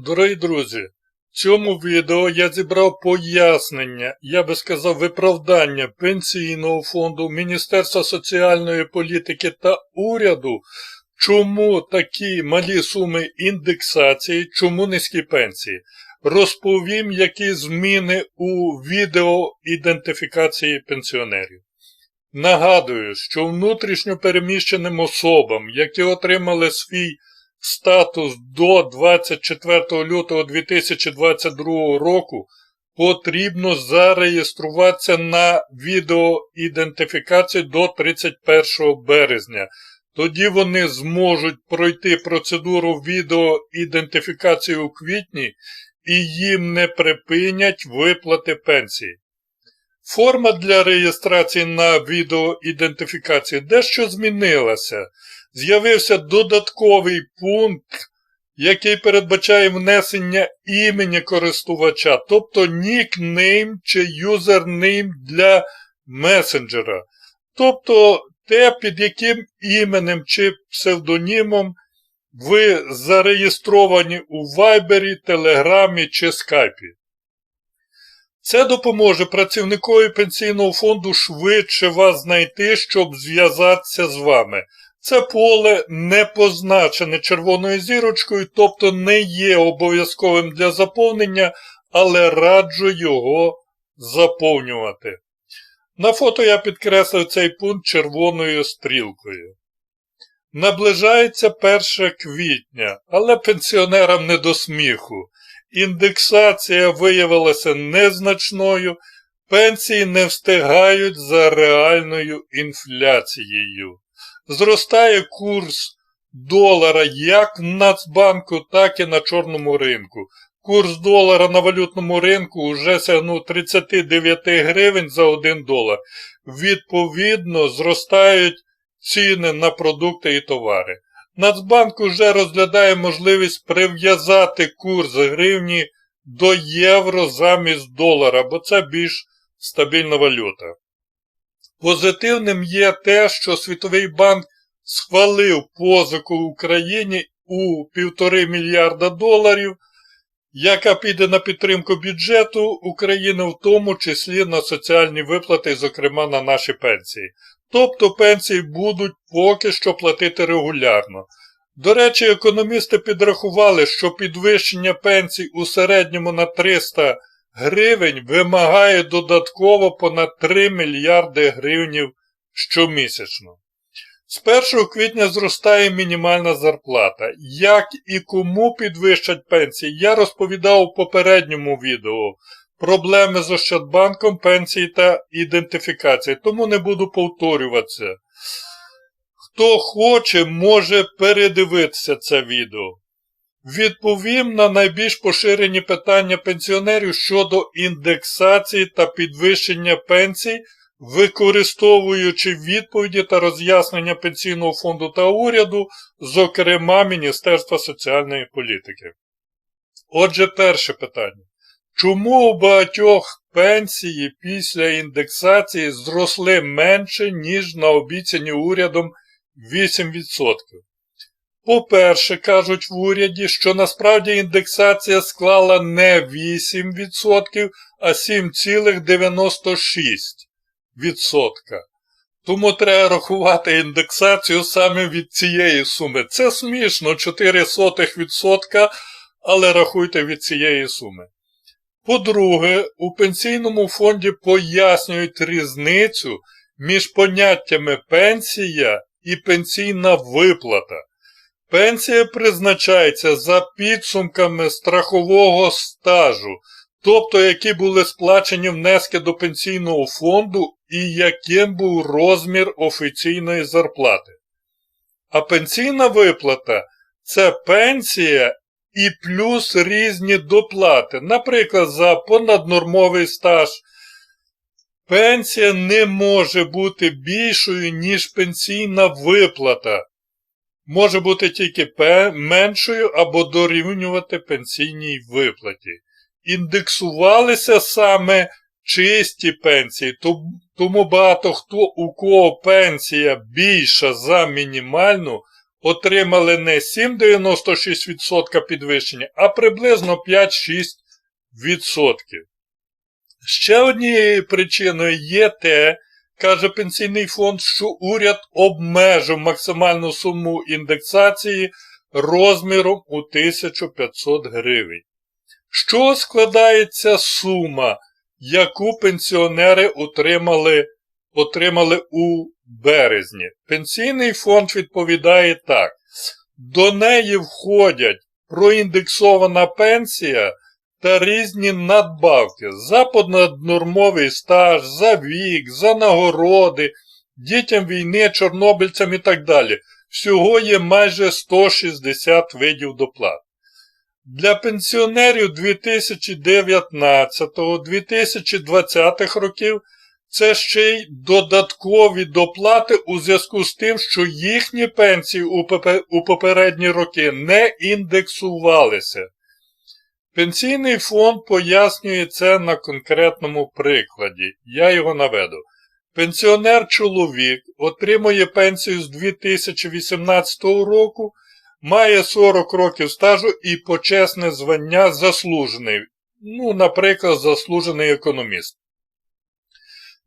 Дорогі друзі, в цьому відео я зібрав пояснення, я би сказав, виправдання Пенсійного фонду, Міністерства соціальної політики та уряду, чому такі малі суми індексації, чому низькі пенсії. Розповім, які зміни у відео ідентифікації пенсіонерів. Нагадую, що внутрішньо переміщеним особам, які отримали свій статус до 24 лютого 2022 року, потрібно зареєструватися на відеоідентифікацію до 31 березня. Тоді вони зможуть пройти процедуру відеоідентифікації у квітні і їм не припинять виплати пенсії. Форма для реєстрації на відеоідентифікацію дещо змінилася. З'явився додатковий пункт, який передбачає внесення імені користувача, тобто нікнейм чи юзернейм для месенджера. Тобто те, під яким іменем чи псевдонімом ви зареєстровані у Вайбері, Телеграмі чи Скайпі. Це допоможе працівникові пенсійного фонду швидше вас знайти, щоб зв'язатися з вами. Це поле не позначене червоною зірочкою, тобто не є обов'язковим для заповнення, але раджу його заповнювати. На фото я підкреслив цей пункт червоною стрілкою. Наближається 1 квітня, але пенсіонерам не до сміху. Індексація виявилася незначною, пенсії не встигають за реальною інфляцією. Зростає курс долара як Нацбанку, так і на чорному ринку. Курс долара на валютному ринку вже сягнув 39 гривень за 1 долар. Відповідно, зростають ціни на продукти і товари. Нацбанк уже розглядає можливість прив'язати курс гривні до євро замість долара, бо це більш стабільна валюта. Позитивним є те, що Світовий банк схвалив позику Україні у 1,5 мільярда доларів, яка піде на підтримку бюджету України, в тому числі на соціальні виплати, зокрема на наші пенсії. Тобто пенсії будуть поки що платити регулярно. До речі, економісти підрахували, що підвищення пенсій у середньому на 300 гривень вимагає додатково понад 3 мільярди гривнів щомісячно. З 1 квітня зростає мінімальна зарплата. Як і кому підвищать пенсії, я розповідав у попередньому відео. Проблеми з Ощадбанком, пенсії та ідентифікації, тому не буду повторюватися. Хто хоче, може передивитися це відео. Відповім на найбільш поширені питання пенсіонерів щодо індексації та підвищення пенсій, використовуючи відповіді та роз'яснення Пенсійного фонду та уряду, зокрема Міністерства соціальної політики. Отже, перше питання. Чому у багатьох пенсії після індексації зросли менше, ніж на обіцяні урядом 8%? По-перше, кажуть в уряді, що насправді індексація склала не 8%, а 7,96%. Тому треба рахувати індексацію саме від цієї суми. Це смішно 0,04%, але рахуйте від цієї суми. По-друге, у пенсійному фонді пояснюють різницю між поняттями пенсія і пенсійна виплата. Пенсія призначається за підсумками страхового стажу, тобто які були сплачені внески до пенсійного фонду і яким був розмір офіційної зарплати. А пенсійна виплата це пенсія і плюс різні доплати, наприклад, за понаднормовий стаж. Пенсія не може бути більшою, ніж пенсійна виплата. Може бути тільки меншою або дорівнювати пенсійній виплаті. Індексувалися саме чисті пенсії, тому багато хто, у кого пенсія більша за мінімальну, отримали не 7,96% підвищення, а приблизно 5-6%. Ще однією причиною є те, каже Пенсійний фонд, що уряд обмежив максимальну суму індексації розміром у 1500 гривень. Що складається сума, яку пенсіонери отримали, отримали у березні? Пенсійний фонд відповідає так. До неї входять проіндексована пенсія та різні надбавки за понаднормовий стаж, за вік, за нагороди, дітям війни, чорнобильцям і так далі. Всього є майже 160 видів доплат. Для пенсіонерів 2019-2020 років це ще й додаткові доплати у зв'язку з тим, що їхні пенсії у попередні роки не індексувалися. Пенсійний фонд пояснює це на конкретному прикладі. Я його наведу. Пенсіонер-чоловік отримує пенсію з 2018 року, має 40 років стажу і почесне звання заслужений. Ну, наприклад, заслужений економіст.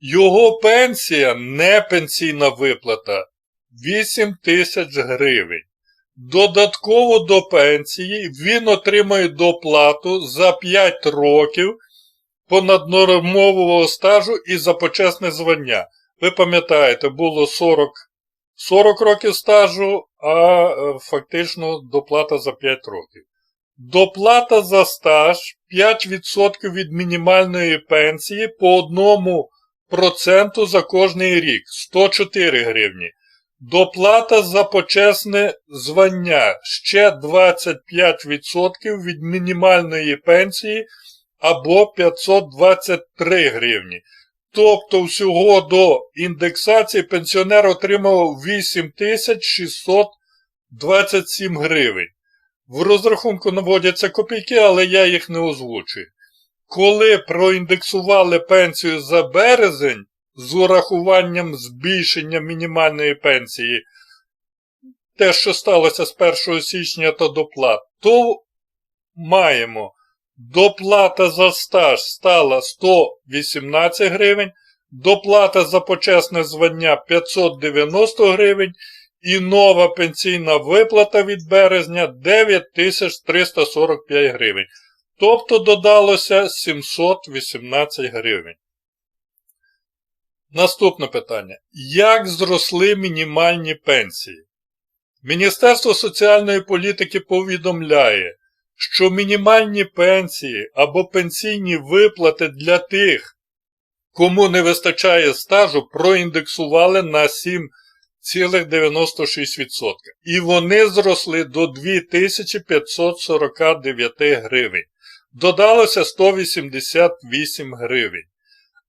Його пенсія не пенсійна виплата 8 тисяч гривень. Додатково до пенсії він отримує доплату за 5 років понаднормового стажу і за почесне звання. Ви пам'ятаєте, було 40, 40 років стажу, а е, фактично доплата за 5 років. Доплата за стаж 5% від мінімальної пенсії по одному проценту за кожний рік 104 гривні. Доплата за почесне звання ще 25% від мінімальної пенсії або 523 гривні. Тобто всього до індексації пенсіонер отримав 8627 гривень. В розрахунку наводяться копійки, але я їх не озвучую. Коли проіндексували пенсію за березень з урахуванням збільшення мінімальної пенсії, те, що сталося з 1 січня та доплат, то маємо доплата за стаж стала 118 гривень, доплата за почесне звання 590 гривень і нова пенсійна виплата від березня 9345 гривень. Тобто додалося 718 гривень. Наступне питання. Як зросли мінімальні пенсії? Міністерство соціальної політики повідомляє, що мінімальні пенсії або пенсійні виплати для тих, кому не вистачає стажу, проіндексували на 7,96%. І вони зросли до 2549 гривень. Додалося 188 гривень.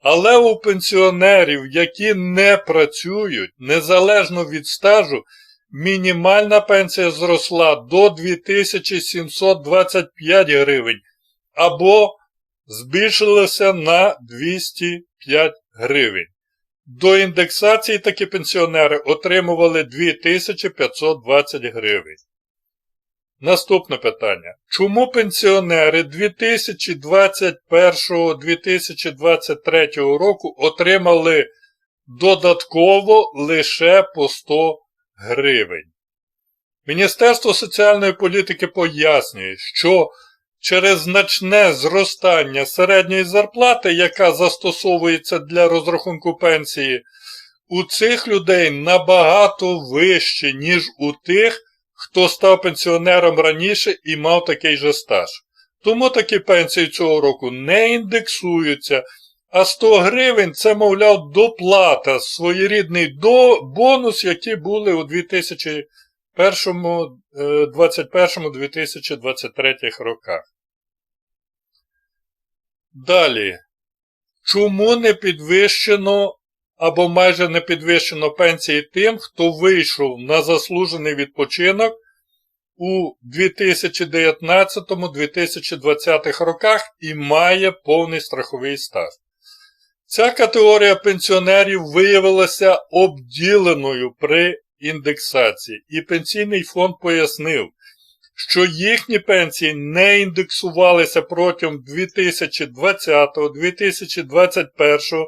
Але у пенсіонерів, які не працюють, незалежно від стажу, мінімальна пенсія зросла до 2725 гривень або збільшилася на 205 гривень. До індексації такі пенсіонери отримували 2520 гривень. Наступне питання. Чому пенсіонери 2021-2023 року отримали додатково лише по 100 гривень? Міністерство соціальної політики пояснює, що через значне зростання середньої зарплати, яка застосовується для розрахунку пенсії, у цих людей набагато вище, ніж у тих, хто став пенсіонером раніше і мав такий же стаж. Тому такі пенсії цього року не індексуються, а 100 гривень це, мовляв, доплата, своєрідний бонус, які були у 2021-2023 роках. Далі. Чому не підвищено або майже не підвищено пенсії тим, хто вийшов на заслужений відпочинок у 2019-2020 роках і має повний страховий стаж? Ця категорія пенсіонерів виявилася обділеною при індексації. І пенсійний фонд пояснив, що їхні пенсії не індексувалися протягом 2020, 2021,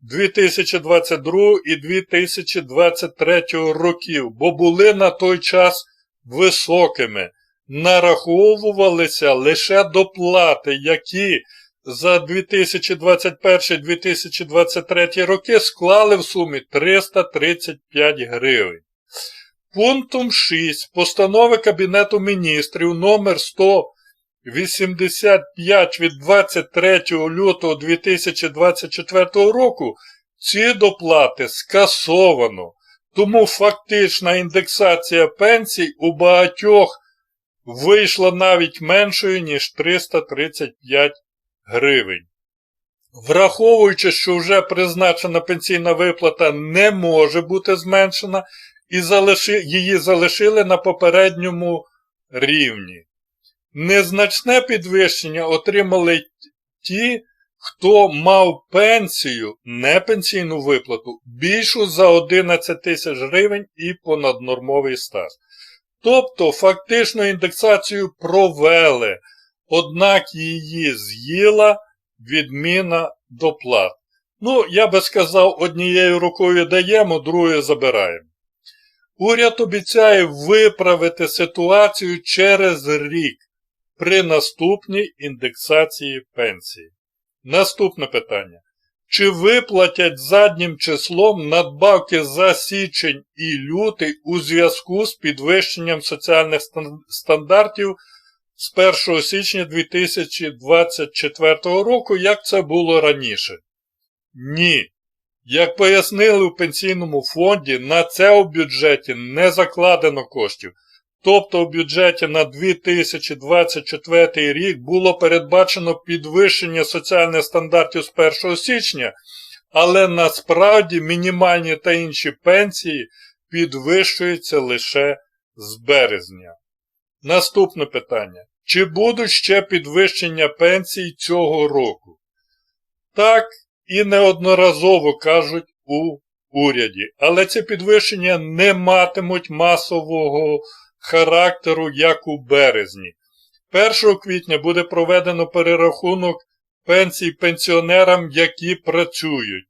2022 і 2023 років, бо були на той час високими. Нараховувалися лише доплати, які за 2021-2023 роки склали в сумі 335 гривень. Пунктом 6 постанови Кабінету міністрів номер 185 від 23 лютого 2024 року ці доплати скасовано, тому фактична індексація пенсій у багатьох вийшла навіть меншою, ніж 335 гривень. Враховуючи, що вже призначена пенсійна виплата не може бути зменшена, і залиши, її залишили на попередньому рівні. Незначне підвищення отримали ті, хто мав пенсію, не пенсійну виплату, більшу за 11 тисяч гривень і понаднормовий стаж. Тобто фактично індексацію провели, однак її з'їла відміна доплат. Ну, я би сказав, однією рукою даємо, другою забираємо. Уряд обіцяє виправити ситуацію через рік при наступній індексації пенсії. Наступне питання. Чи виплатять заднім числом надбавки за січень і лютий у зв'язку з підвищенням соціальних стандартів з 1 січня 2024 року, як це було раніше? Ні. Як пояснили у пенсійному фонді, на це у бюджеті не закладено коштів. Тобто у бюджеті на 2024 рік було передбачено підвищення соціальних стандартів з 1 січня, але насправді мінімальні та інші пенсії підвищуються лише з березня. Наступне питання. Чи будуть ще підвищення пенсій цього року? Так і неодноразово кажуть у уряді, але ці підвищення не матимуть масового характеру, як у березні. 1 квітня буде проведено перерахунок пенсій пенсіонерам, які працюють.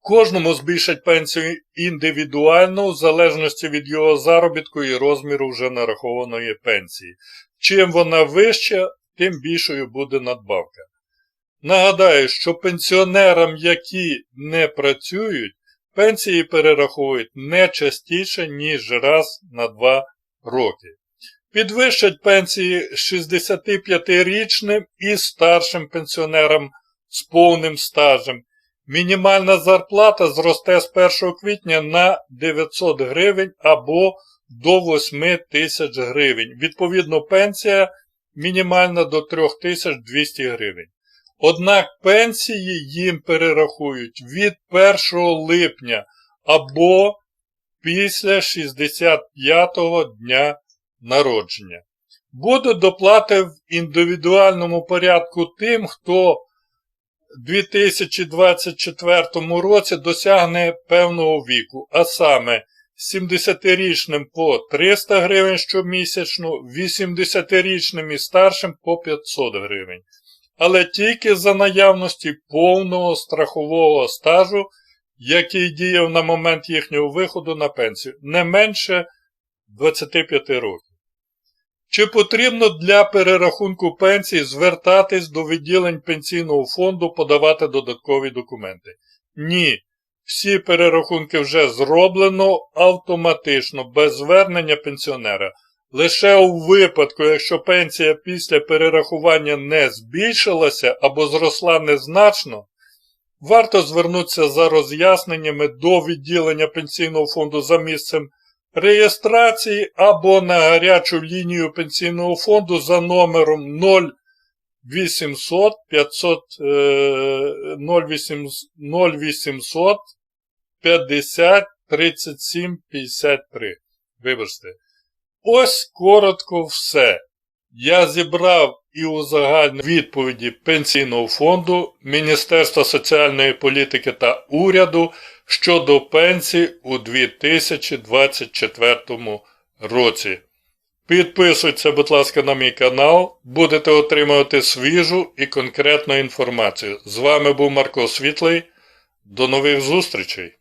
Кожному збільшать пенсію індивідуально, в залежності від його заробітку і розміру вже нарахованої пенсії. Чим вона вища, тим більшою буде надбавка. Нагадаю, що пенсіонерам, які не працюють, пенсії перераховують не частіше, ніж раз на два роки. Підвищать пенсії 65-річним і старшим пенсіонерам з повним стажем. Мінімальна зарплата зросте з 1 квітня на 900 гривень або до 8 тисяч гривень. Відповідно, пенсія мінімальна до 3200 гривень. Однак пенсії їм перерахують від 1 липня або після 65-го дня народження. Будуть доплати в індивідуальному порядку тим, хто в 2024 році досягне певного віку, а саме 70-річним по 300 гривень щомісячно, 80-річним і старшим по 500 гривень. Але тільки за наявності повного страхового стажу який діяв на момент їхнього виходу на пенсію, не менше 25 років. Чи потрібно для перерахунку пенсії звертатись до відділень пенсійного фонду подавати додаткові документи? Ні. Всі перерахунки вже зроблено автоматично, без звернення пенсіонера. Лише у випадку, якщо пенсія після перерахування не збільшилася або зросла незначно, Варто звернутися за роз'ясненнями до відділення пенсійного фонду за місцем реєстрації або на гарячу лінію пенсійного фонду за номером 0800 500 0800 50 37 53. Вибачте. Ось коротко все. Я зібрав і узагальнив відповіді Пенсійного фонду, Міністерства соціальної політики та уряду щодо пенсій у 2024 році. Підписуйтеся, будь ласка, на мій канал, будете отримувати свіжу і конкретну інформацію. З вами був Марко Світлий. До нових зустрічей!